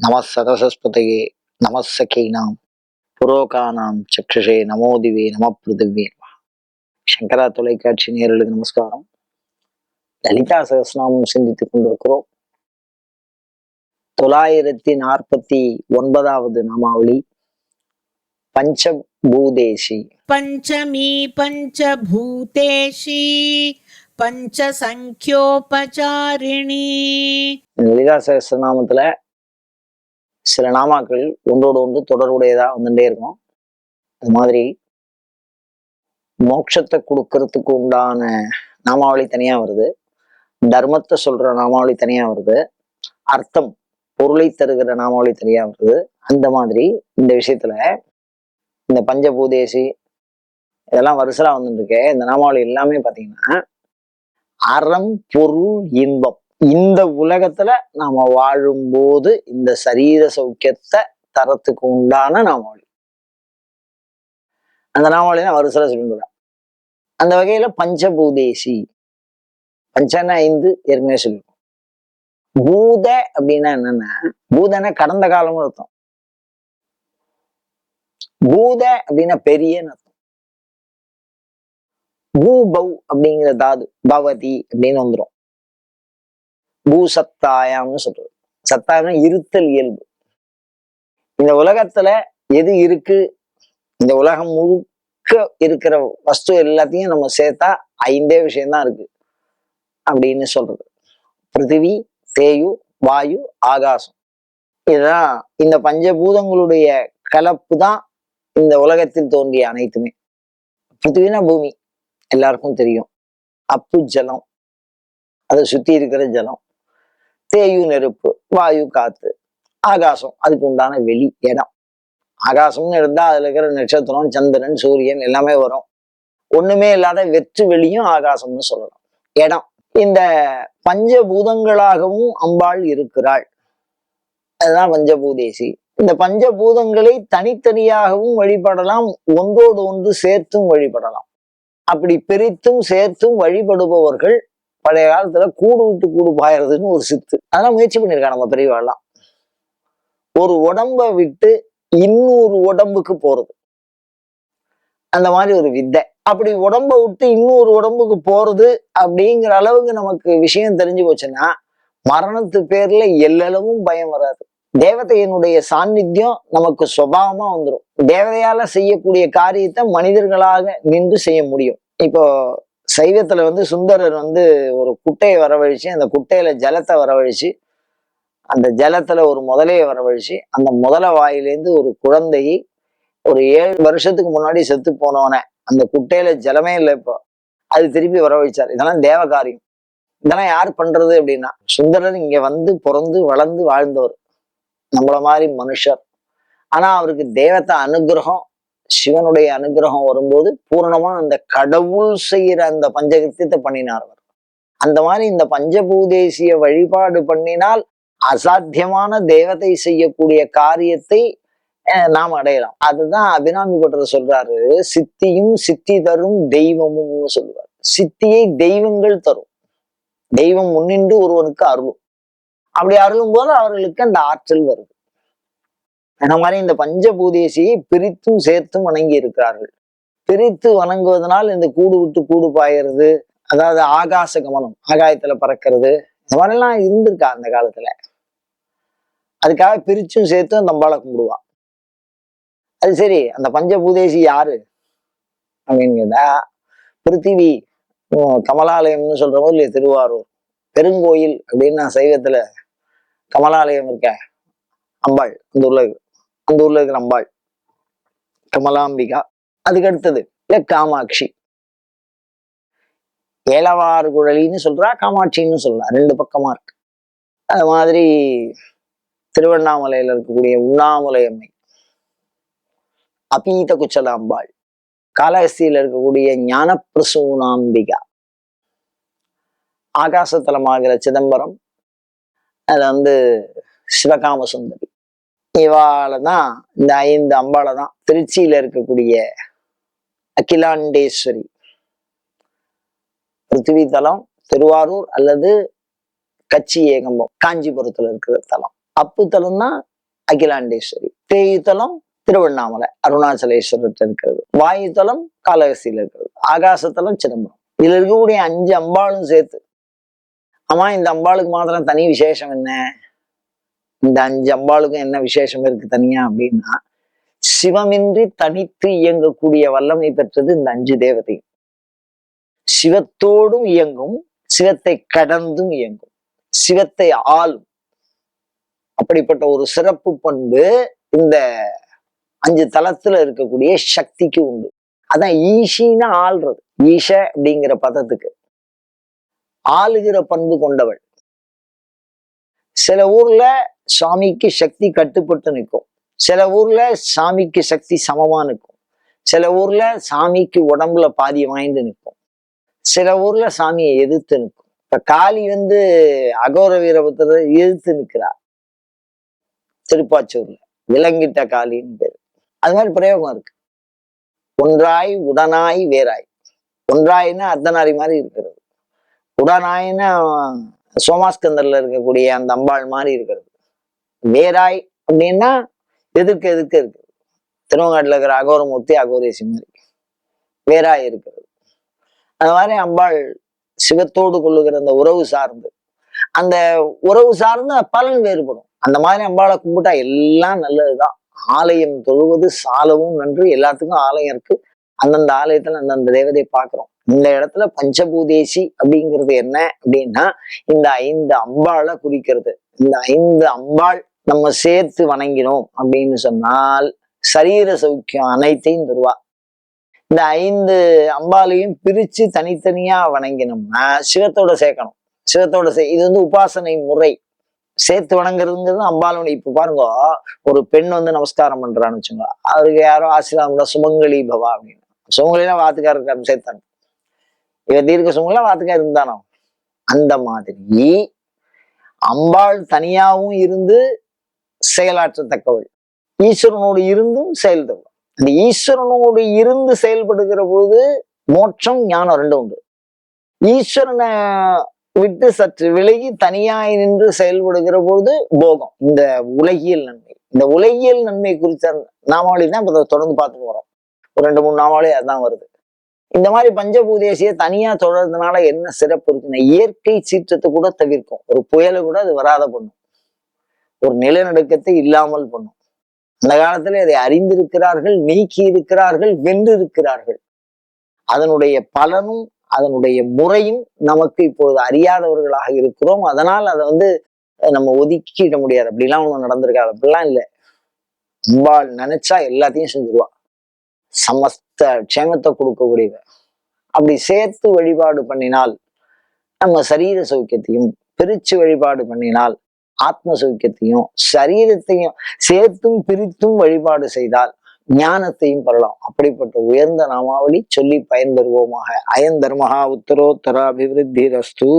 நம சரசஸ்பதையே நமசகீனாம் புரோகானாம் சக்ஷுஷே நமோதிவே நம பிருதிவே சங்கரா தொலைக்காட்சி நேரலுக்கு நமஸ்காரம். லலிதா சகஸ்நாமம் சிந்தித்துக் கொண்டிருக்கிறோம். தொள்ளாயிரத்தி நாற்பத்தி ஒன்பதாவது நாமாவளி பஞ்சபூதேஷி. பஞ்சமி பஞ்சபூதேஷி பஞ்ச சங்கியோபச்சாரிணி லலிதா சகஸ்நாமத்துல சில நாமாக்கள் ஒன்றோடு ஒன்று தொடர்புடையதாக வந்துட்டே இருக்கும். அது மாதிரி மோட்சத்தை கொடுக்கறதுக்கு உண்டான நாமாவளி தனியாக வருது. தர்மத்தை சொல்கிற நாமாவளி தனியாக வருது. அர்த்தம் பொருளை தருகிற நாமாவளி தனியாக வருது. அந்த மாதிரி இந்த விஷயத்துல இந்த பஞ்சபூதேசி இதெல்லாம் வருசலாக வந்துட்டு இருக்கு. இந்த நாமாவளி எல்லாமே பார்த்தீங்கன்னா அறம் பொருள் இன்பம். இந்த உலகத்துல நாம வாழும்போது இந்த சரீர சௌக்கியத்தை தரத்துக்கு உண்டான நாமாவளி. அந்த நாமாவளி தான் வருஷல அந்த வகையில பஞ்சபூதேசி. பஞ்சன ஐந்து ஏற்கனவே சொல்லுவோம் பூத அப்படின்னா என்னன்னா? பூதன கடந்த காலம்னு அர்த்தம். பூத அப்படின்னா பெரியன்னு அர்த்தம். பூபவ் அப்படிங்கிற தாது பவதி அப்படின்னு வந்துரும். பூசத்தாயம்னு சொல்றது. சத்தாயம்னா இருத்தல் இயல்பு. இந்த உலகத்துல எது இருக்கு? இந்த உலகம் முழுக்க இருக்கிற வஸ்து எல்லாத்தையும் நம்ம சேர்த்தா ஐந்தே விஷயம்தான் இருக்கு. அப்படின்னு சொல்றது. பிருத்திவி தேயு வாயு ஆகாசம். இதுதான் இந்த பஞ்சபூதங்களுடைய கலப்பு தான் இந்த உலகத்தில் தோன்றிய அனைத்துமே. பிருத்திவினா பூமி. எல்லாருக்கும் தெரியும். அப்பு ஜலம். அதை சுத்தி இருக்கிற ஜலம். தேயு நெருப்பு வாயு காத்து ஆகாசம். அதுக்கு உண்டான வெளி இடம். ஆகாசம்னு இருந்தா அதுல இருக்கிற நட்சத்திரம் சந்திரன் சூரியன் எல்லாமே வரும். ஒண்ணுமே இல்லாத வெற்று வெளியும் ஆகாசம்னு சொல்லலாம். இடம். இந்த பஞ்சபூதங்களாகவும் அம்பாள் இருக்கிறாள். அதுதான் பஞ்சபூதேசி. இந்த பஞ்சபூதங்களை தனித்தனியாகவும் வழிபடலாம் ஒன்றோடு ஒன்று சேர்த்தும் வழிபடலாம். அப்படி பிரித்தும் சேர்த்தும் வழிபடுபவர்கள் பழைய காலத்துல கூடு விட்டு கூடு பாயறதுன்னு ஒரு சித்து. அதெல்லாம் முயற்சி பண்ணியிருக்காங்க நம்ம பெரியவாள்லாம். ஒரு உடம்ப விட்டு இன்னொரு உடம்புக்கு போறது. அந்த மாதிரி ஒரு வித்தை. அப்படி உடம்ப விட்டு இன்னொரு உடம்புக்கு போறது அப்படிங்கிற அளவுக்கு நமக்கு விஷயம் தெரிஞ்சு போச்சுன்னா மரணத்து பேர்ல எல்லளவும் பயம் வராது. தேவதையினுடைய சாநித்தியம் நமக்கு சுபாவமா வந்துடும் தேவதையால செய்யக்கூடிய காரியத்தை மனிதர்களாக நின்று செய்ய முடியும். இப்போ சைவத்துல வந்து சுந்தரர் வந்து ஒரு குட்டையை வரவழிச்சு அந்த குட்டையில ஜலத்தை வரவழிச்சு அந்த ஜலத்துல ஒரு முதலையை வரவழிச்சு அந்த முதல வாயிலேருந்து ஒரு குழந்தையை ஒரு ஏழு வருஷத்துக்கு முன்னாடி செத்து போனவன அந்த குட்டையில ஜலமே இல்லை இப்போ. அது திருப்பி வரவழிச்சார். இதெல்லாம் தேவகாரியம் இதெல்லாம் யார் பண்றது அப்படின்னா சுந்தரர் இங்க வந்து பிறந்து வளர்ந்து வாழ்ந்தவர். நம்மள மாதிரி மனுஷர். ஆனா அவருக்கு தேவத்தை அனுகிரகம் சிவனுடைய அனுகிரகம் வரும்போது பூரணமா அந்த கடவுள் செய்யற அந்த பஞ்சகிருத்தியத்தை பண்ணினார் அவர். அந்த மாதிரி இந்த பஞ்சபூதேசிய வழிபாடு பண்ணினால் அசாத்தியமான தேவதை செய்யக்கூடிய காரியத்தை அஹ், நாம் அடையலாம். அதுதான் அபிராமி பட்டர் சொல்றாரு சித்தியும் சித்தி தரும் தெய்வமும்னு சொல்லுவார். சித்தியை தெய்வங்கள் தரும். தெய்வம் முன்னின்று ஒருவனுக்கு அருளும். அப்படி அருளும் போது அவர்களுக்கு அந்த ஆற்றல் வருது. அந்த மாதிரி இந்த பஞ்சபூதேசியை பிரித்தும் சேர்த்தும் வணங்கி இருக்கிறார்கள். பிரித்து வணங்குவதனால் இந்த கூடு விட்டு கூடு பாயிறது அதாவது ஆகாச கமனம் ஆகாயத்துல பறக்கிறது இந்த மாதிரிலாம் இருந்திருக்கா அந்த காலத்துல. அதுக்காக பிரிச்சும் சேர்த்தும் தம்பால கும்பிடுவா. அது சரி அந்த பஞ்சபூதேசி யாரு? அப்படின்னு கேட்டா பிருத்திவி கமலாலயம்னு சொல்றவங்க இல்லையா திருவாரூர். பெருங்கோயில் அப்படின்னு நான் சைவத்துல கமலாலயம் இருக்க அம்பாள் இந்த உள்ள அந்த ஊர்ல இருக்கிற அம்பாள். கமலாம்பிகா. அதுக்கு அடுத்தது இல்ல காமாட்சி. ஏலவார் குழலின்னு சொல்றா காமாட்சின்னு சொல்றா. ரெண்டு பக்கமா இருக்கு. அது மாதிரி திருவண்ணாமலையில இருக்கக்கூடிய உண்ணாமலை அம்மை. அபீத குச்சலாம்பாள் காலஹஸ்தியில இருக்கக்கூடிய ஞானப்பிரசூனாம்பிகா. ஆகாசத்தலமாகிற சிதம்பரம். அது வந்து சிவகாம சுந்தரி இவாள தான் இந்த ஐந்து அம்பால தான் திருச்சியில இருக்கக்கூடிய அகிலாண்டேஸ்வரி. பிருத்திவி தலம் திருவாரூர் அல்லது கச்சி ஏகம்பம் காஞ்சிபுரத்துல இருக்கிற தலம். அப்பு தலம் தான் அகிலாண்டேஸ்வரி. தேயு தலம் திருவண்ணாமலை அருணாச்சலேஸ்வரத்தில் இருக்கிறது. வாயு தலம் இருக்கிறது. ஆகாசத்தலம் சிதம்பரம். இதுல இருக்கக்கூடிய அஞ்சு அம்பாளும் சேர்த்து. ஆமா இந்த அம்பாளுக்கு மாத்திரம் தனி விசேஷம் என்ன? இந்த அஞ்சு அம்பாளுக்கும் என்ன விசேஷம் இருக்கு தனியா அப்படின்னா சிவமின்றி தனித்து இயங்கக்கூடிய வல்லமை பெற்றது இந்த அஞ்சு தேவதை சிவத்தோடும் இயங்கும் சிவத்தை கடந்தும் இயங்கும் சிவத்தை ஆளும். அப்படிப்பட்ட ஒரு சிறப்பு பண்பு இந்த அஞ்சு தளத்துல இருக்கக்கூடிய சக்திக்கு உண்டு. அதான் ஈஷின்னு ஆள்றது. ஈஷ அப்படிங்கிற பதத்துக்கு. ஆளுகிற பண்பு கொண்டவள். சில ஊர்ல சுவாமிக்கு சக்தி கட்டுப்பட்டு நிற்கும். சில ஊர்ல சாமிக்கு சக்தி சமமா நிற்கும். சில ஊர்ல சாமிக்கு உடம்புல பாதி வாய்ந்து நிற்கும். சில ஊர்ல சாமியை எதிர்த்து நிற்கும். இப்ப காளி வந்து அகோர வீரபுத்திர எதிர்த்து நிற்கிறா திருப்பாச்சூர்ல. விலங்கிட்ட காளின்னு பேரு. அது மாதிரி பிரயோகம் இருக்கு. ஒன்றாய் உடனாய் வேறாய். ஒன்றாயின்னா அர்த்தநாரி மாதிரி இருக்கிறது. உடனாய்னா சோமாஸ்கந்தர்ல இருக்கக்கூடிய அந்த அம்பாள் மாதிரி இருக்கிறது. வேராய் அப்படின்னா எதுக்கு எதுக்கு இருக்கு திருவங்காட்டில் இருக்கிற அகோரமூர்த்தி அகோரேசி மாதிரி வேறாய் இருக்கிறது. அந்த மாதிரி அம்பாள் சிவத்தோடு கொள்ளுகிற அந்த உறவு சார்ந்து அந்த உறவு சார்ந்து பலன் வேறுபடும். அந்த மாதிரி அம்பாளை கும்பிட்டா எல்லாம் நல்லதுதான். ஆலயம் தொழுவது சாலவும் நன்று எல்லாத்துக்கும் ஆலயம் இருக்கு. அந்தந்த ஆலயத்துல அந்தந்த தேவதையை பார்க்கிறோம். இந்த இடத்துல பஞ்சபூதேசி அப்படிங்கிறது என்ன அப்படின்னா இந்த ஐந்து அம்பாளை குறிக்கிறது. இந்த ஐந்து அம்பாள் நம்ம சேர்த்து வணங்கினோம் அப்படின்னு சொன்னால் சரீர சௌக்கியம் அனைத்தையும் தருவா. இந்த ஐந்து அம்பாலையும் பிரிச்சு தனித்தனியா வணங்கினோம்னா சிவத்தோட சேர்க்கணும். சிவத்தோட சே இது வந்து உபாசனை முறை. சேர்த்து வணங்குறதுங்கிறது அம்பாலுடைய இப்ப பாருங்க ஒரு பெண் வந்து நமஸ்காரம் பண்றான்னு வச்சுங்க அவருக்கு யாரோ ஆசீர்வாதம் சுமங்கலி பவா அப்படின்னு. சுமங்கலாம் வாத்துக்காரர் சேர்த்தாங்க. இவர் தீர்க்க சுமங்கலா வாத்துக்கா இருந்தானோ? அந்த மாதிரி அம்பாள் தனியாவும் இருந்து செயலாற்றத்தக்கவள். ஈஸ்வரனோடு இருந்தும் செயல்தவள். அந்த ஈஸ்வரனோடு இருந்து செயல்படுகிற பொழுது மோட்சம் ஞானம் ரெண்டும் உண்டு. ஈஸ்வரனை விட்டு சற்று விலகி தனியாய் நின்று செயல்படுகிற பொழுது போகம். இந்த உலகியல் நன்மை. இந்த உலகியல் நன்மை குறித்த நாமாவளி தான் இப்போ தொடர்ந்து பார்த்துட்டு வரோம். ஒரு ரெண்டு மூணு நாமாவளி அதுதான் வருது. இந்த மாதிரி பஞ்சபூதேசிய தனியா தொடர்றதுனால என்ன சிறப்பு இருக்குன்னா இயற்கை சீற்றத்தை கூட தவிர்க்கும். ஒரு புயலை கூட அது வராத பண்ணும். ஒரு நிலநடுக்கத்தை இல்லாமல் பண்ணும். அந்த காலத்துல அதை அறிந்திருக்கிறார்கள் நீக்கி இருக்கிறார்கள் வென்றிருக்கிறார்கள் அதனுடைய பலனும் அதனுடைய முறையும் நமக்கு இப்பொழுது அறியாதவர்களாக இருக்கிறோம். அதனால் அதை வந்து நம்ம ஒதுக்கிட முடியாது. அப்படிலாம் ஒன்றும் நடந்திருக்காது. அப்படிலாம் இல்லை. அம்பாள் நினைச்சா எல்லாத்தையும் செஞ்சிருவா சமஸ்த க்ஷேமத்தை கொடுக்கக்கூடியவ. அப்படி சேர்த்து வழிபாடு பண்ணினால் நம்ம சரீர சௌக்கியத்தையும் பிரிச்சு வழிபாடு பண்ணினால் ஆத்ம சௌக்கியத்தையும் சரீரத்தையும் சேர்த்தும் பிரித்தும் வழிபாடு செய்தால் ஞானத்தையும் பெறலாம். அப்படிப்பட்ட உயர்ந்த நாமாவளி சொல்லி பயன்பெறுவோமாக. அயன் தர்மஹா உத்தரோத்தர அபிவிருத்தி ரஸ்து